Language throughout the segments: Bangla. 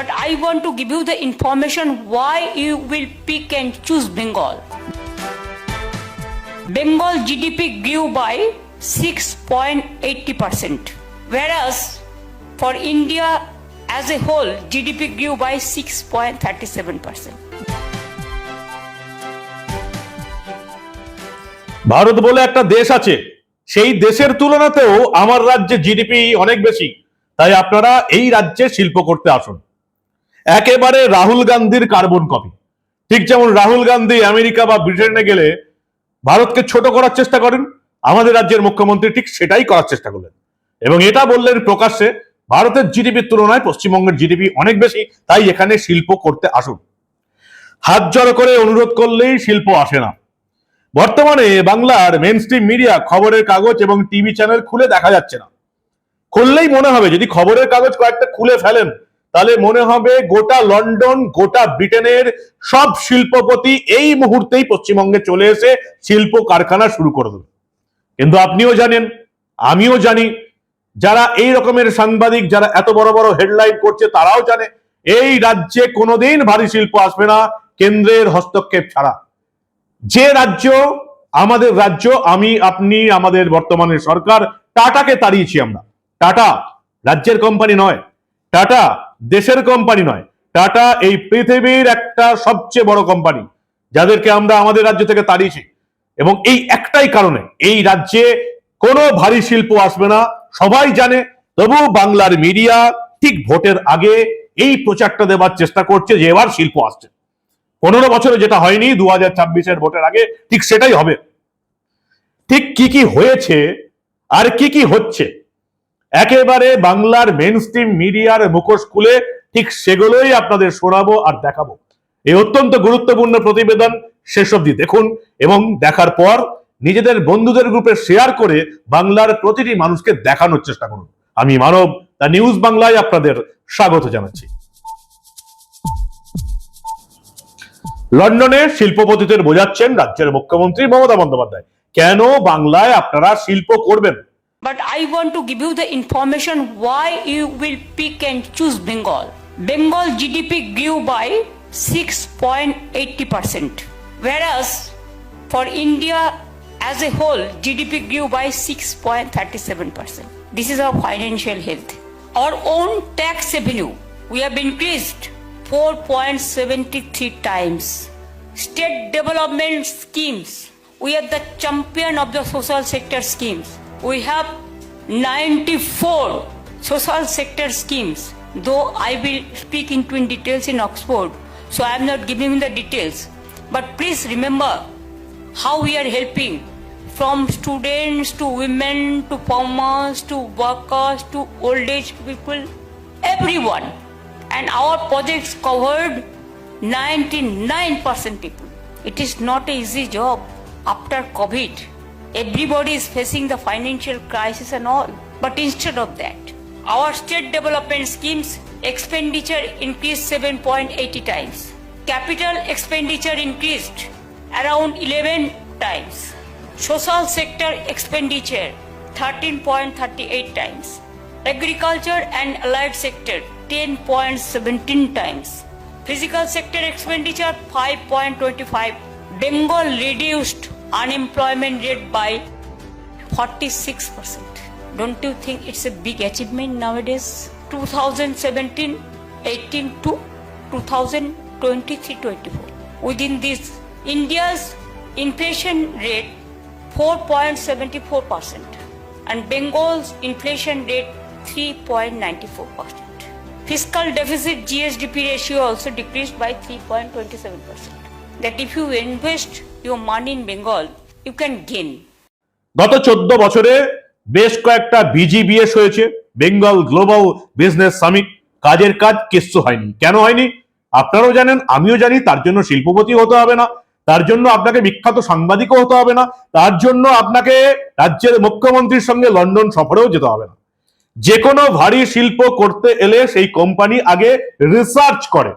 But I want to give you the information why you will pick and choose Bengal. Bengal GDP grew by 6.80%, whereas for India as a whole, GDP grew by 6.37%. Bharat বলে একটা দেশ আছে সেই দেশের তুলনাতেও আমার রাজ্যে জিডিপি অনেক বেশি তাই আপনারা এই রাজ্যে শিল্প করতে আসুন একেবারে রাহুল গান্ধীর কার্বন কপি। ঠিক যেমন রাহুল গান্ধী আমেরিকা বা ব্রিটেনে গেলে ভারতকে ছোট করার চেষ্টা করেন, আমাদের রাজ্যের মুখ্যমন্ত্রী ঠিক সেটাই করার চেষ্টা করলেন। এবং এটা বললেন প্রকাশ্যে, ভারতের জিডিপির তুলনায় পশ্চিমবঙ্গের জিডিপি অনেক বেশি, তাই এখানে শিল্প করতে আসুন। হাত জড়ো করে অনুরোধ করলেই শিল্প আসে না। বর্তমানে বাংলার মেন মিডিয়া খবরের কাগজ এবং টিভি চ্যানেল খুলে দেখা যাচ্ছে না। খুললেই মনে হবে যদি খবরের কাগজ কয়েকটা খুলে ফেলেন তাহলে মনে হবে গোটা লন্ডন, গোটা ব্রিটেনের সব শিল্পপতি এই মুহূর্তেই পশ্চিমবঙ্গে চলে এসে শিল্প কারখানা শুরু করে দেবে। কিন্তু আপনিও জানেন, আমিও জানি, যারা এই রকমের সাংবাদিক, যারা এত বড় বড় হেডলাইন করছে, তারাও জানে, এই রাজ্যে কোনোদিন ভারী শিল্প আসবে না, কেন্দ্রের হস্তক্ষেপ ছাড়া। যে রাজ্য, আমাদের রাজ্য, আমি, আপনি, আমাদের বর্তমানে সরকার, টাটাকে তাড়িয়েছি আমরা। টাটা, রাজ্যের কোম্পানি নয়। টাটা দেশের কোম্পানি নয় টাটা এই পৃথিবীর একটা সবচেয়ে বড় কোম্পানি যাদেরকে আমরা আমাদের রাজ্য থেকে তাড়িয়েছি। এবং এই একটাই কারণে এই রাজ্যে কোনো ভারী শিল্প আসবে না, সবাই জানে, তবু বাংলার মিডিয়া ঠিক ভোটের আগে এই প্রচারটা দেবার চেষ্টা করছে যে এবার শিল্প আসছে। পনেরো বছরে যেটা হয়নি দু হাজার ছাব্বিশের ভোটের আগে ঠিক সেটাই হবে। ঠিক কি কি হয়েছে আর কি কি হচ্ছে একেবারে বাংলার মেন স্ট্রিম মিডিয়ার মুখোশ খুলে ঠিক সেগুলোই আপনাদের শোনাবো আর দেখাবো। এই অত্যন্ত গুরুত্বপূর্ণ প্রতিবেদন শেষ অবধি দেখুন এবং দেখার পর নিজেদের বন্ধুদের গ্রুপে শেয়ার করে বাংলার প্রতিটি মানুষকে দেখানোর চেষ্টা করুন। আমি মানব, দ্য নিউজ বাংলায় আপনাদের স্বাগত জানাচ্ছি। লন্ডনে শিল্পপতিদের বোঝাচ্ছেন রাজ্যের মুখ্যমন্ত্রী মমতা বন্দ্যোপাধ্যায়। কেন বাংলায় আপনারা শিল্প করবেন? But I want to give you the information why you will pick and choose Bengal. Bengal GDP grew by 6.80%, whereas for India as a whole, GDP grew by 6.37%. This is our financial health. Our own tax revenue, we have increased 4.73 times. State development schemes, we are the champion of the social sector schemes. We have 94 social sector schemes, though I will speak into in details in Oxford, so I am not giving the details. But please remember how we are helping from students to women to farmers to workers to old age people, everyone. And our projects covered 99% people. It is not an easy job after COVID. Everybody is facing the financial crisis and all. But instead of that, our state development schemes expenditure increased 7.80 times. Capital expenditure increased around 11 times. Social sector expenditure 13.38 times. Agriculture and allied sector 10.17 times. Physical sector expenditure 5.25. Bengal reduced unemployment rate by 46%. Don't you think it's a big achievement nowadays? 2017 18 to 2023 24. Within this, India's inflation rate 4.74% and Bengal's inflation rate 3.94%. Fiscal deficit GSDP ratio also decreased by 3.27%. That if you invest your money in Bengal, you can gain. গত চোদ্দ বছরে বেশ কয়েকটা বিজিবিএস হয়েছে বেঙ্গল গ্লোবাল বিজনেস সামিট কাজের কাজ কিচ্ছু হয়নি। কেন হয়নি? আপনারাও জানেন আমিও জানি তার জন্য শিল্পপতি হতে হবে না। তার জন্য আপনাকে বিখ্যাত সাংবাদিকও হতে হবে না। তার জন্য আপনাকে রাজ্যের মুখ্যমন্ত্রীর সঙ্গে লন্ডন সফরেও যেতে হবে না। যে কোনো ভারী শিল্প করতে এলে সেই কোম্পানি আগে রিসার্চ করে।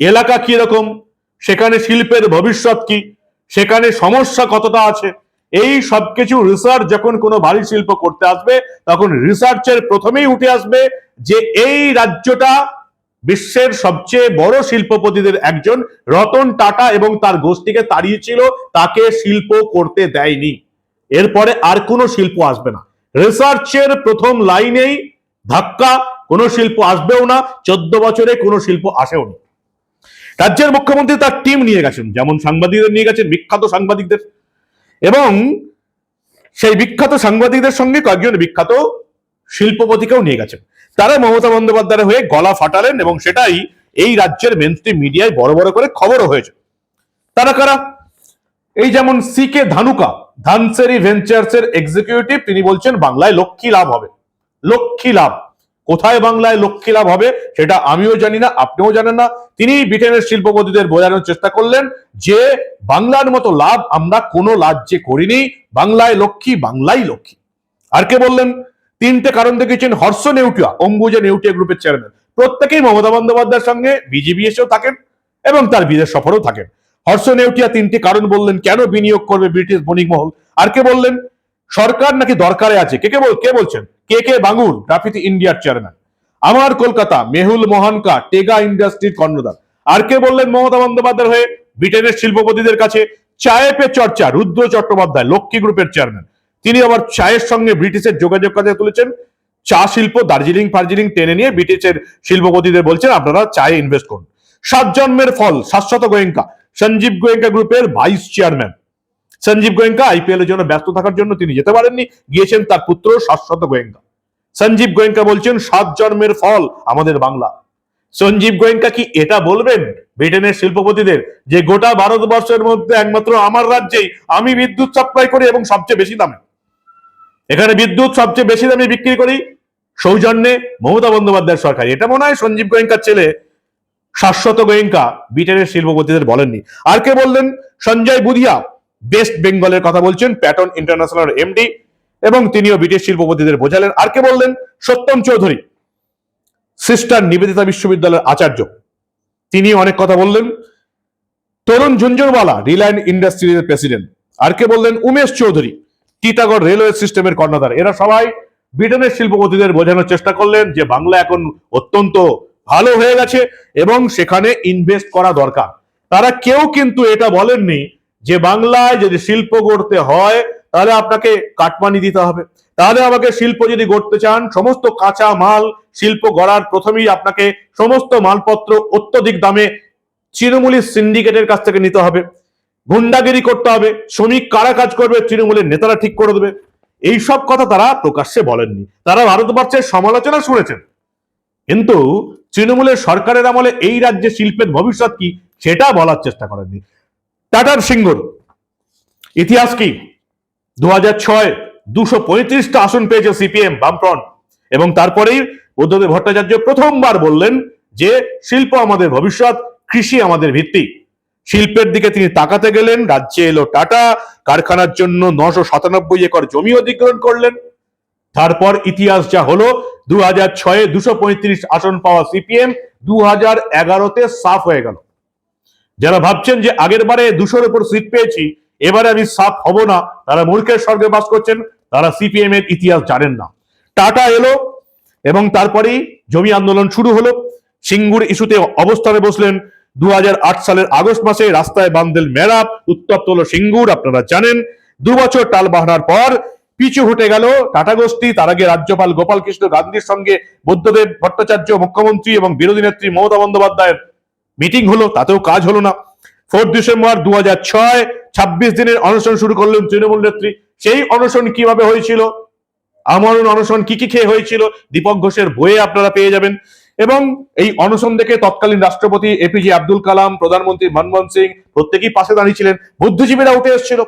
এলাকা কি রকম সেখানে শিল্পের ভবিষ্যৎ কি? সেখানে সমস্যা কতটা আছে? এই সবকিছু রিসার্চ যখন কোনো ভারী শিল্প করতে আসবে, তখন রিসার্চের প্রথমেই উঠে আসবে যে এই রাজ্যটা বিশ্বের সবচেয়ে বড় শিল্পপতিদের একজন, রতন টাটা এবং তার গোষ্ঠীকে তাড়িয়েছিল, তাকে শিল্প করতে দেয়নি। এরপরে আর কোনো শিল্প আসবে না। রিসার্চের প্রথম লাইনেই ধাক্কা, কোনো শিল্প আসবেও না, চোদ্দ বছরে কোনো শিল্প আসেও না। রাজ্যের মুখ্যমন্ত্রী তার টিম নিয়ে গেছেন। যেমন সাংবাদিকদের নিয়ে গেছেন বিখ্যাত সাংবাদিকদের। এবং সেই বিখ্যাত সাংবাদিকদের সঙ্গে কয়েকজন বিখ্যাত শিল্পপতিকেও নিয়ে গেছেন। তারা মমতা বন্দ্যোপাধ্যায়ের হয়ে গলা ফাটালেন এবং সেটাই এই রাজ্যের মেনস্ট্রিম মিডিয়ায় বড় বড় করে খবরও হয়েছে। তারা কারা? এই যেমন C K Dhanuka, Dhanseri ventures এর এক্সিকিউটিভ তিনি বলছেন, বাংলায় লক্ষ্মী লাভ হবে। লক্ষ্মী লাভ। কোথায় বাংলায় লক্ষ্মী লাভ হবে সেটা আমিও জানি না, আপনিও জানেন না। তিনি ব্রিটেনের শিল্পপতিদের বোঝানোর চেষ্টা করলেন যে বাংলার মতো লাভ আমরা কোনো রাজ্যে করিনি, বাংলায় লক্ষ্মী বাংলাই লক্ষ্মী। আর কে বললেন? তিনটে কারণ দেখেছেন, হর্ষ নেউটিয়া, অম্বুজা নেউটিয়া গ্রুপের চেয়ারম্যান প্রত্যেকেই মমতা বন্দ্যোপাধ্যায়ের সঙ্গে বিজেপি এসেও থাকেন এবং তার বিদেশ সফরেও থাকেন। হর্ষ নেউটিয়া তিনটি কারণ বললেন, কেন বিনিয়োগ করবে ব্রিটিশ বণিক মহল আর কে বললেন? সরকার নাকি দরকারে আছে। কে কে বল, কে বলছেন? কে কে বাঙুর গ্রাফিতি ইন্ডিয়ার চেয়ারম্যান আমার কলকাতা, মেহুল মোহনকা, টেগা ইন্ডাস্ট্রির কর্ণধার। আর কে বললেন মমতা বন্দ্যোপাধ্যায় হয়ে? ব্রিটেনের শিল্পপতিদের কাছে চায়ে পে চর্চা, রুদ্র চট্টোপাধ্যায়, লক্ষ্মী গ্রুপের চেয়ারম্যান তিনি আবার চায়ের সঙ্গে ব্রিটিশের যোগাযোগ কাজে তুলেছেন। চা শিল্প, দার্জিলিং ফার্জিলিং টেনে নিয়ে ব্রিটিশের শিল্পপতিদের বলছেন, আপনারা চায়ে ইনভেস্ট করুন। সাত জন্মের ফল, শাশ্বত গোয়েঙ্কা, সঞ্জীব গোয়েঙ্কা গ্রুপের vice chairman Sanjiv Goenka IPL এর জন্য ব্যস্ত থাকার জন্য তিনি যেতে পারেননি। গিয়েছেন তার পুত্র শাশ্বত গোয়েঙ্কা। সঞ্জীব গোয়েঙ্কা বলছেন, সাত জন্মের ফল আমাদের বাংলা। সঞ্জীব গোয়েঙ্কা কি এটা বলবেন? ব্রিটেনের শিল্পপতিদের, যে গোটা ভারতবর্ষের মধ্যে একমাত্র আমার রাজ্যেই আমি বিদ্যুৎ সাপ্লাই করি এবং সবচেয়ে বেশি দামে। এখানে বিদ্যুৎ সবচেয়ে বেশি দামে বিক্রি করি সৌজন্যে মমতা বন্দ্যোপাধ্যায়ের সরকার। এটা মনে হয় সঞ্জীব গোয়েঙ্কার ছেলে শাশ্বত গোয়েঙ্কা ব্রিটেনের শিল্পপতিদের বলেননি। আর কে বললেন? সঞ্জয় বুধিয়া বেস্ট বেঙ্গলের কথা বলছেন প্যাটন ইন্টারন্যাশনাল এমডি এবং তিনিও ব্রিটিশ শিল্পপতিদের বোঝালেন। আর কে বললেন? সত্যম চৌধুরী সিস্টার নিবেদিতা বিশ্ববিদ্যালয়ের আচার্য। তিনি অনেক কথা বললেন। তরুণ ঝুঞ্ঝুরওয়ালা রিলায়েন্স ইন্ডাস্ট্রিজের প্রেসিডেন্ট আর কে বললেন? উমেশ চৌধুরী টিটাগড় রেলওয়ে সিস্টেমের কর্ণধার। এরা সবাই ব্রিটেনের শিল্পপতিদের বোঝানোর চেষ্টা করলেন যে বাংলা এখন অত্যন্ত ভালো হয়ে গেছে এবং সেখানে ইনভেস্ট করা দরকার। তারা কেউ কিন্তু এটা বলেননি যে বাংলায় যদি শিল্প গড়তে হয়, তাহলে আপনাকে কাটমানি দিতে হবে। তাহলে আমাকে শিল্প যদি গড়তে চান, সমস্ত কাঁচা মাল শিল্প গড়ার প্রথমেই আপনাকে সমস্ত মালপত্র অত্যধিক দামে তৃণমূলী সিন্ডিকেটের কাছ থেকে নিতে হবে। গুন্ডাগিরি করতে হবে, শ্রমিক কারা কাজ করবে তৃণমূলের নেতারা ঠিক করে দেবে। এই সব কথা তারা প্রকাশ্যে বলেননি। তারা ভারতবর্ষের সমালোচনা শুনেছেন। কিন্তু তৃণমূলের সরকারের আমলে এই রাজ্যে শিল্পের ভবিষ্যৎ কি, সেটা বলার চেষ্টা করেননি। টাটার সিঙ্গুর। ইতিহাস কি? দু হাজার ছয় দুশো পঁয়ত্রিশটা আসন পেয়েছে সিপিএম বামফ্রন্ট। এবং তারপরেই বুদ্ধদেব ভট্টাচার্য প্রথমবার বললেন যে, শিল্প আমাদের ভবিষ্যৎ, কৃষি আমাদের ভিত্তি। শিল্পের দিকে তিনি তাকাতে গেলেন, রাজ্যে এলো টাটা, কারখানার জন্য নশো সাতানব্বই একর জমি অধিগ্রহণ করলেন। তারপর ইতিহাস যা হলো দু হাজার ছয়ে দুশো পঁয়ত্রিশ আসন পাওয়া সিপিএম দু হাজার এগারোতে সাফ হয়ে গেল। যারা ভাবছেন যে আগের বারে দুশোর উপর সিট পেয়েছি, এবারে আমি সাফ হব না, তারা মূর্খের স্বর্গে বাস করছেন, তারা সিপিএম এর ইতিহাস জানেন না। টাটা এলো এবং তারপরেই জমি আন্দোলন শুরু হলো। সিঙ্গুর ইস্যুতে অবস্থানে বসলেন দু হাজার আট সালের আগস্ট মাসে রাস্তায় বান্দেল মেরাপ, উত্তপ্ত হলো সিঙ্গুর, আপনারা জানেন। দু বছর টাল বাহানার পর পিছু হটে গেল টাটা গোষ্ঠী, তার আগে রাজ্যপাল গোপাল কৃষ্ণ গান্ধীর সঙ্গে বুদ্ধদেব ভট্টাচার্য মুখ্যমন্ত্রী এবং বিরোধী নেত্রী মমতা বন্দ্যোপাধ্যায়ের মিটিং হলো, তাতেও কাজ হলো না। ফোর্থ ডিসেম্বর দু হাজার ছয়, ছাব্বিশ দিনের অনশন শুরু করলেন তৃণমূল নেত্রী। সেই অনশন কীভাবে হয়েছিল? আমরণ অনশন কি কি খেয়ে হয়েছিল? দীপক ঘোষের বইয়ে আপনারা পেয়ে যাবেন। এবং এই অনশন দেখে তৎকালীন রাষ্ট্রপতি এপিজে আব্দুল কালাম, প্রধানমন্ত্রী মনমোহন সিং প্রত্যেকেই পাশে দাঁড়িয়েছিলেন বুদ্ধিজীবীরা উঠে এসেছিল।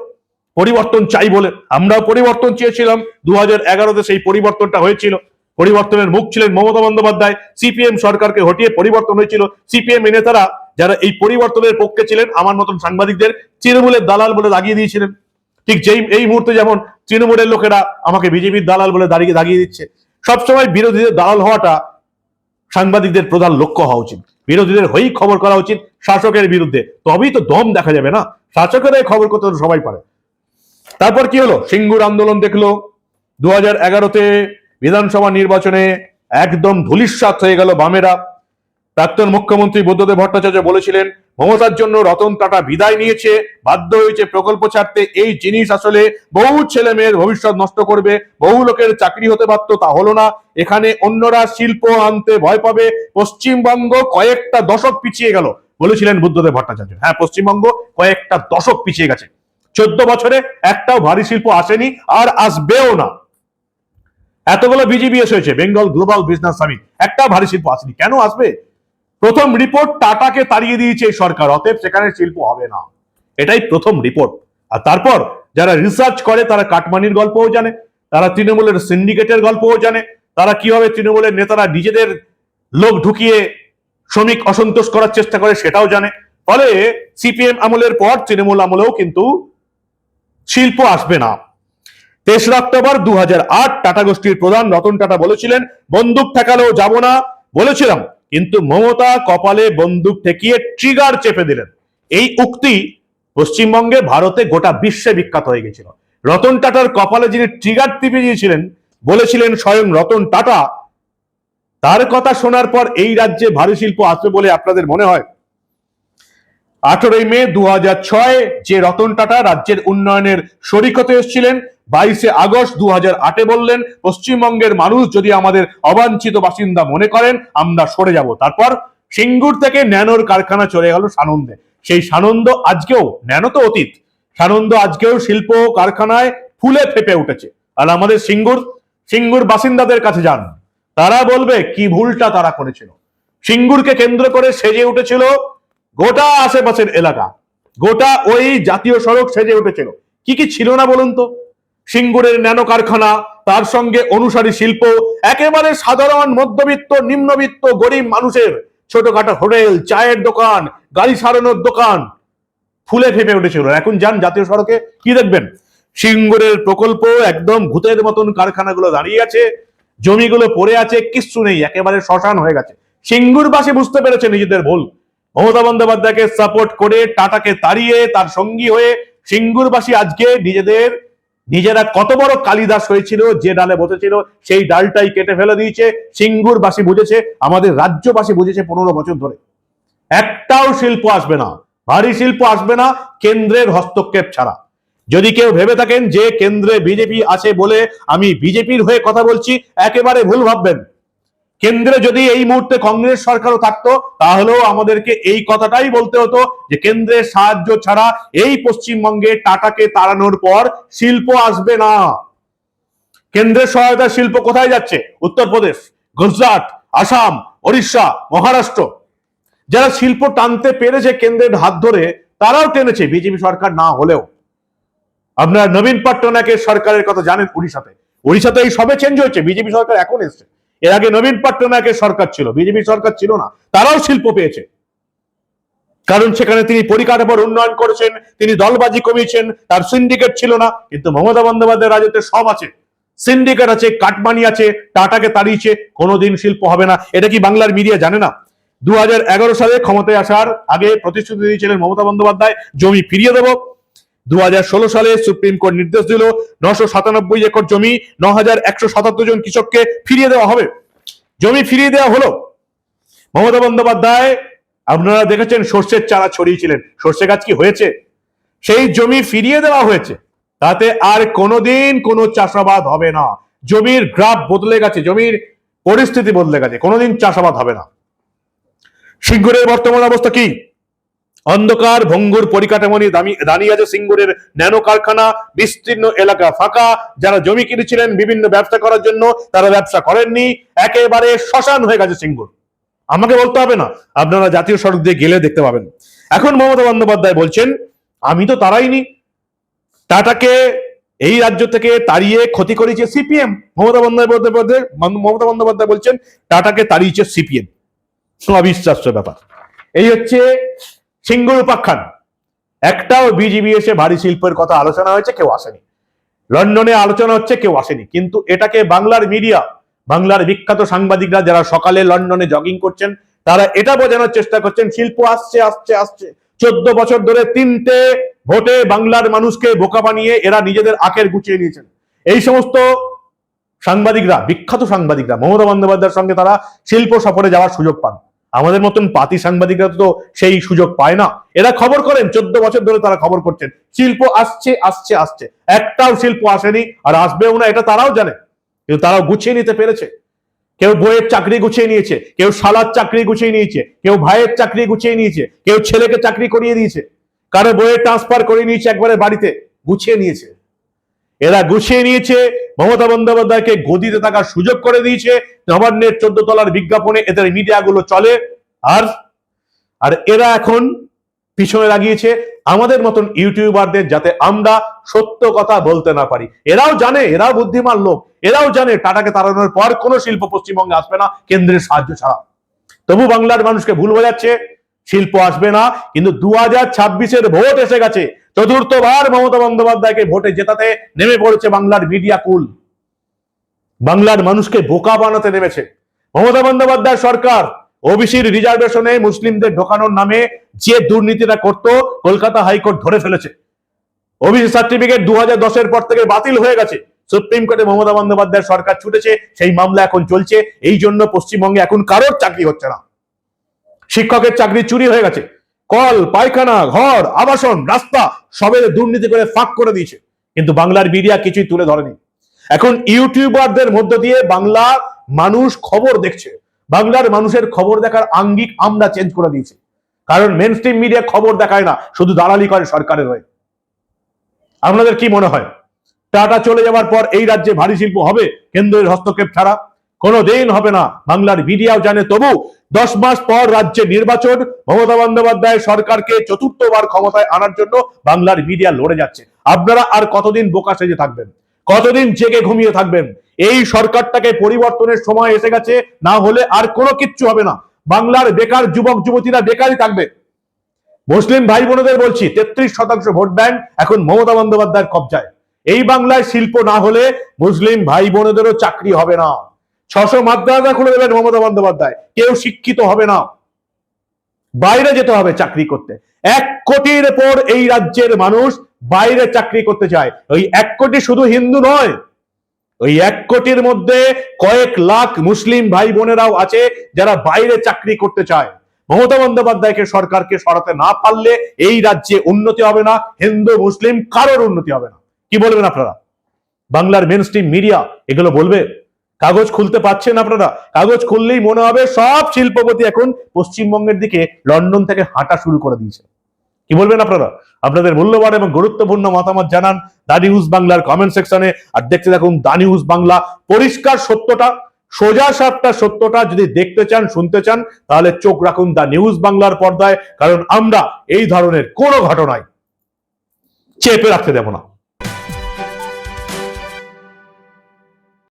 পরিবর্তন চাই বলে। আমরাও পরিবর্তন চেয়েছিলাম। দু হাজার এগারোতে সেই পরিবর্তনটা হয়েছিল। পরিবর্তনের মুখ ছিলেন মমতা বন্দ্যোপাধ্যায়। সিপিএম সরকারকে হটিয়ে পরিবর্তন হয়েছিল। সিপিএম নেতারা যারা এই পরিবর্তনের পক্ষে ছিলেন, আমার মতন সাংবাদিকদের তৃণমূলের দালাল বলে দাগিয়ে দিয়েছিলেন। ঠিক যেই, এই মুহূর্তে যেমন তৃণমূলের লোকেরা আমাকে বিজেপির দালাল বলে দাঁড়িয়ে দাগিয়ে দিচ্ছে, সবসময় বিরোধীদের দালাল হওয়াটা সাংবাদিকদের প্রধান লক্ষ্য হওয়া উচিত। বিরোধীদের হয়েই খবর করা উচিত শাসকের বিরুদ্ধে। তবেই তো দম দেখা যাবে না? শাসকেরাই খবর করতে সবাই পারে। তারপর কি হলো? সিঙ্গুর আন্দোলন দেখল। দু হাজার এগারোতে বিধানসভা নির্বাচনে একদম ধুলিস্বাত হয়ে গেল বামেরা। প্রাক্তন মুখ্যমন্ত্রী বুদ্ধদেব ভট্টাচার্য বলেছিলেন, মমতার জন্য রতন টাটা বিদায় নিয়েছে, বাধ্য হয়েছে প্রকল্প ছাড়তে, এই জিনিস আসলে বহু ছেলে মেয়ের ভবিষ্যৎ নষ্ট করবে, বহু লোকের চাকরি হতে পারতো তা হলো না। এখানে অন্যরা শিল্প আনতে ভয় পাবে, পশ্চিমবঙ্গ কয়েকটা দশক পিছিয়ে গেল, বলেছিলেন বুদ্ধদেব ভট্টাচার্য। হ্যাঁ পশ্চিমবঙ্গ কয়েকটা দশক পিছিয়ে গেছে। চোদ্দ বছরে একটাও ভারী শিল্প আসেনি, আর আসবেও না। এতগুলো বিজিবিএস হয়েছে বেঙ্গল গ্লোবাল বিজনেস সামিট একটা ভারী শিল্প আসেনি। কেন আসবে? প্রথম রিপোর্ট টাটাকে তাড়িয়ে দিয়েছে সরকার, অতএব সেখানে শিল্প হবে না। এটাই প্রথম রিপোর্ট আর তারপর যারা রিসার্চ করে, তারা কাটমানির গল্পও জানে, তারা তৃণমূলের সিন্ডিকেটের গল্পও জানে, তারা কীভাবে তৃণমূলের নেতারা নিজেদের লোক ঢুকিয়ে শ্রমিক অসন্তোষ করার চেষ্টা করে সেটাও জানে। ফলে সিপিএম আমলের পর তৃণমূল আমলেও কিন্তু শিল্প আসবে না। তেসরা অক্টোবর দু হাজার আট টাটা গোষ্ঠীর প্রধান রতন টাটা বলেছিলেন, বন্দুক ঠেকালেও যাব না। বলেছিলাম, কিন্তু মমতা কপালে বন্দুক ঠেকিয়ে ট্রিগার চেপে দিলেন। এই উক্তি পশ্চিমবঙ্গে ভারতে গোটা বিশ্বে বিখ্যাত হয়ে গেছিল। রতন টাটার কপালে যিনি ট্রিগার টিপে দিয়েছিলেন, বলেছিলেন স্বয়ং রতন টাটা, তার কথা শোনার পর এই রাজ্যে ভারী শিল্প আসবে বলে আপনাদের মনে হয়? আঠারোই মে দু যে রতন টাটা রাজ্যের উন্নয়নের শরিক হতে এসেছিলেন বাইশে আগস্ট দু আটে বললেন, পশ্চিমবঙ্গের মানুষ যদি আমাদের অবাঞ্ছিত বাসিন্দা মনে করেন, আমরা সরে যাব। তারপর সিঙ্গুর থেকে ন্যানোর কারখানা চলে গেল সানন্দে। সেই সানন্দ আজকেও, ন্যানো তো অতীত, সানন্দ আজকেও শিল্প কারখানায় ফুলে ফেপে উঠেছে। আর আমাদের সিঙ্গুর সিঙ্গুর বাসিন্দাদের কাছে যান। তারা বলবে, কি ভুলটা তারা করেছিল? সিঙ্গুরকে কেন্দ্র করে সেজে উঠেছিল গোটা আশেপাশের এলাকা। গোটা ওই জাতীয় সড়ক সেজে উঠেছিল। কি কি ছিল না বলুন তো? সিঙ্গুরের ন্যানো কারখানা, তার সঙ্গে অনুসারী শিল্প, একেবারে সাধারণ মধ্যবিত্ত, নিম্নবিত্ত, গরিব মানুষের ছোটখাটো হোটেল, চায়ের দোকান, গাড়ি সারানোর দোকান ফুলে ফেপে উঠেছিল। এখন যান জাতীয় সড়কে কি দেখবেন? সিঙ্গুরের প্রকল্প একদম ভূতের মতন কারখানাগুলো দাঁড়িয়ে আছে, জমিগুলো পড়ে আছে, কিচ্ছু নেই, একেবারে শ্মশান হয়ে গেছে। সিঙ্গুরবাসী বুঝতে পেরেছে নিজেদের ভুল। মমতা বন্দ্যোপাধ্যায়কে সাপোর্ট করে টাটাকে তাড়িয়ে তার সঙ্গী হয়ে সিঙ্গুরবাসী আজকে নিজেদের নিজেরা কত বড় কালিদাস হয়েছিল, যে ডালে বসেছিল, সেই ডালটাই কেটে ফেলে দিয়েছে, সিঙ্গুরবাসী বুঝেছে, আমাদের রাজ্যবাসী বুঝেছে পনেরো বছর ধরে। একটাও শিল্প আসবে না, ভারী শিল্প আসবে না কেন্দ্রের হস্তক্ষেপ ছাড়া। যদি কেউ ভেবে থাকেন যে কেন্দ্রে বিজেপি আছে বলে আমি বিজেপির হয়ে কথা বলছি, একেবারে ভুল ভাববেন। কেন্দ্রে যদি এই মুহূর্তে কংগ্রেস সরকারও থাকতো, তাহলেও আমাদেরকে এই কথাটাই বলতে হতো যে কেন্দ্রের সাহায্য ছাড়া এই পশ্চিমবঙ্গে টাটাকে তাড়ানোর পর শিল্প আসবে না। কেন্দ্রের সহায়তা শিল্প কোথায় যাচ্ছে? উত্তরপ্রদেশ, গুজরাট, আসাম, ওড়িশা, মহারাষ্ট্র। যারা শিল্প টানতে পেরেছে কেন্দ্রের হাত ধরে, তারাও টেনেছে, বিজেপি সরকার না হলেও। আপনারা নবীন পট্টনাকের সরকারের কথা জানেন উড়িষ্যাতে। উড়িষ্যাতে এই সবে চেঞ্জ হয়েছে, বিজেপি সরকার এখন এসছে। এর আগে নবীন পট্টনাকের সরকার ছিল বিজেপি সরকার ছিল না, তারাও শিল্প পেয়েছে। কারণ সেখানে তিনি পরিকাঠামোর উন্নয়ন করেছেন, তিনি দলবাজি কমিয়েছেন, তার সিন্ডিকেট ছিল না, কিন্তু মমতা বন্দ্যোপাধ্যায়ের রাজত্বে সব আছে। সিন্ডিকেট আছে, কাটমানি আছে, টাটাকে তাড়িয়েছে, কোনোদিন শিল্প হবে না। এটা কি বাংলার মিডিয়া জানে না? দু হাজার এগারো সালে ক্ষমতায় আসার আগে প্রতিশ্রুতি দিয়েছিলেন মমতা বন্দ্যোপাধ্যায়, জমি ফিরিয়ে দেব। দু হাজার ষোলো সালে সুপ্রিম কোর্ট নির্দেশ দিল নশো সাতানব্বই একর জমি ন হাজার একশো সাতাত্তর জন কৃষককে ফিরিয়ে দেওয়া হবে। জমি ফিরিয়ে দেওয়া হলো। মমতা বন্দ্যোপাধ্যায়, আপনারা দেখেছেন সর্ষের চারা ছড়িয়েছিলেন। সর্ষে গাছ কি হয়েছে? সেই জমি ফিরিয়ে দেওয়া হয়েছে। তাতে আর কোনোদিন কোনো চাষাবাদ হবে না। জমির গ্রাফ বদলে গেছে, জমির পরিস্থিতি বদলে গেছে। কোনোদিন চাষাবাদ হবে না। সিঙ্গুরের বর্তমান অবস্থা কি? অন্ধকার ভঙ্গুর পরিকাঠামো আছে সিঙ্গুরের ন্যানো কারখানা, বিস্তীর্ণ এলাকা ফাঁকা। যারা জমি কিনেছিলেন, বিভিন্ন ব্যবসা করার জন্য তারা ব্যবসা করেননি। একেবারে শ্মশান হয়ে গেছে সিঙ্গুর। আমাকে বলতে হবে না। আপনারা জাতীয় সড়ক দিয়ে গেলে দেখতে পাবেন। এখন মমতা বন্দ্যোপাধ্যায় বলছেন, আমি তো তারাইনি টাটাকে এই রাজ্য থেকে তাড়িয়ে ক্ষতি করেছে সিপিএম। মমতা বন্দ্যোপাধ্যায় মমতা বন্দ্যোপাধ্যায় বলছেন টাটাকে তাড়িয়েছে সিপিএম। অবিশ্বাস্য ব্যাপার। এই হচ্ছে সিঙ্গুর উপাখ্যান একটাও বিজিবি এসে ভারী শিল্পের কথা আলোচনা হয়েছে, কেউ আসেনি। লন্ডনে আলোচনা হচ্ছে, কেউ আসেনি। কিন্তু এটাকে বাংলার মিডিয়া, বাংলার বিখ্যাত সাংবাদিকরা যারা সকালে লন্ডনে জগিং করছেন, তারা এটা বোঝানোর চেষ্টা করছেন, শিল্প আসছে আসছে আসছে। চোদ্দ বছর ধরে তিনটে ভোটে বাংলার মানুষকে বোকা বানিয়ে এরা নিজেদের আকের গুছিয়ে নিয়েছেন। এই সমস্ত সাংবাদিকরা, বিখ্যাত সাংবাদিকরা, মমতা বন্দ্যোপাধ্যায়ের সঙ্গে তারা শিল্প সফরে যাওয়ার সুযোগ পান। আমাদের মতন পাতি সাংবাদিকরা তো সেই সুযোগ পায় না। এরা খবর করেন, চোদ্দ বছর ধরে তারা খবর করছেন। শিল্প আসছে আসছে আসছে। একটাও শিল্প আসেনি আর আসবেও না, এটা তারাও জানে। কিন্তু তারাও গুছিয়ে নিতে পেরেছে। কেউ বইয়ের চাকরি গুছিয়ে নিয়েছে, কেউ শালার চাকরি গুছিয়ে নিয়েছে, কেউ ভাইয়ের চাকরি গুছিয়ে নিয়েছে, কেউ ছেলেকে চাকরি করিয়ে দিয়েছে। কারও বইয়ের ট্রান্সফার করে নিয়েছে একবারে বাড়িতে, গুছিয়ে নিয়েছে। এরা গুছিয়ে নিয়েছে, মমতা বন্দ্যোপাধ্যায়কে গদিতে থাকার সুযোগ করে দিয়েছে, নবান্নের চোদ্দ তলার বিজ্ঞাপনে এদের মিডিয়াগুলো চলে। আর আর এরা এখন পিছনে লাগিয়েছে আমাদের মতন ইউটিউবারদের যাতে আমরা সত্য কথা বলতে না পারি। এরাও জানে, এরাও বুদ্ধিমান লোক, এরাও জানে টাটাকে তাড়ানোর পর কোনো শিল্প পশ্চিমবঙ্গে আসবে না কেন্দ্রের সাহায্য ছাড়া। তবু বাংলার মানুষকে ভুল বোঝাচ্ছে শিল্প আসবে না, কিন্তু দু হাজার ছাব্বিশের ভোট এসে গেছে। চতুর্থবার মমতা বন্দ্যোপাধ্যায়কে ভোটে জেতাতে নেমে পড়েছে বাংলার মিডিয়া কুল। বাংলার মানুষকে বোকা বানাতে নেমেছে। মমতা বন্দ্যোপাধ্যায় সরকার, ওবিসির রিজার্ভেশনে মুসলিমদের ঢোকানোর নামে যে দুর্নীতিটা করত, কলকাতা হাইকোর্ট ধরে ফেলেছে। ওবিসি সার্টিফিকেট দু হাজার পর থেকে বাতিল হয়ে গেছে। সুপ্রিম কোর্টে মমতা বন্দ্যোপাধ্যায় সরকার ছুটেছে, সেই মামলা এখন চলছে। এই জন্য পশ্চিমবঙ্গে এখন কারোর চাকরি হচ্ছে না। শিক্ষকের চাকরি চুরি হয়ে গেছে। কল, পায়খানা, ঘর, আবাসন, রাস্তা, সবের দুর্নীতি করে ফাঁক করে দিয়েছে। কিন্তু বাংলার মিডিয়া কিছুই তুলে ধরেনি। এখন ইউটিউবারদের মধ্য দিয়ে বাংলা মানুষ খবর দেখছে। বাংলার মানুষের খবর দেখার আঙ্গিক আমরা চেঞ্জ করে দিয়েছি। কারণ মেন স্ট্রিম মিডিয়া খবর দেখায় না, শুধু দালালি করে সরকারের হয়ে। আপনাদের কি মনে হয়? টাটা চলে যাওয়ার পর এই রাজ্যে ভারী শিল্প হবে? কেন্দ্রের হস্তক্ষেপ ছাড়া কোনো দিন হবে না। বাংলার মিডিয়াও জানে, তবু দশ মাস পর রাজ্যে নির্বাচন, মমতা বন্দ্যোপাধ্যায় সরকারকে চতুর্থবার ক্ষমতায় আনার জন্য বাংলার মিডিয়া লড়ে যাচ্ছে। আপনারা আর কতদিন বোকা সেজে থাকবেন? কতদিন জেগে ঘুমিয়ে থাকবেন? এই সরকারটাকে পরিবর্তনের সময় এসে গেছে, না হলে আর কোনো কিচ্ছু হবে না। বাংলার বেকার যুবক, যুবতীরা বেকারই থাকবে। মুসলিম ভাই বোনদের বলছি, তেত্রিশ শতাংশ ভোট ব্যাংক এখন মমতা বন্দ্যোপাধ্যায়ের কবজায়। এই বাংলায় শিল্প না হলে মুসলিম ভাই বোনদেরও চাকরি হবে না। ছশো মাদ্রাসা খুলে দেবেন মমতা বন্দ্যোপাধ্যায়। কেউ শিক্ষিত হবে না। বাইরে যেতে হবে চাকরি করতে। এক কোটির পর এই রাজ্যের মানুষ বাইরে চাকরি করতে চায়। ওই এক কোটি শুধু হিন্দু নয়, ওই এক কোটির মধ্যে কয়েক লাখ মুসলিম ভাই বোনেরাও আছে যারা বাইরে চাকরি করতে চায়। মমতা বন্দ্যোপাধ্যায়কে সরকারকে সরাতে না পারলে এই রাজ্যে উন্নতি হবে না, হিন্দু, মুসলিম কারোর উন্নতি হবে না। কি বলবেন আপনারা? বাংলার মেন মিডিয়া এগুলো বলবে? কাগজ খুলতে পাচ্ছেন আপনারা? কাগজ খুললেই মনে হবে সব শিল্পপতি এখন পশ্চিমবঙ্গের দিকে লন্ডন থেকে হাঁটা শুরু করে দিয়েছে। কি বলবেন আপনারা? আপনাদের মূল্যবান এবং গুরুত্বপূর্ণ মতামত জানান দা নিউজ বাংলার কমেন্ট সেকশনে আর দেখতে থাকুন দা নিউজ বাংলা। পরিষ্কার সত্যটা, সোজা সাপটা সত্যটা যদি দেখতে চান, শুনতে চান, তাহলে চোখ রাখুন দা নিউজ বাংলার পর্দায়। কারণ আমরা এই ধরনের কোনো ঘটনায় চেপে রাখতে দেব না।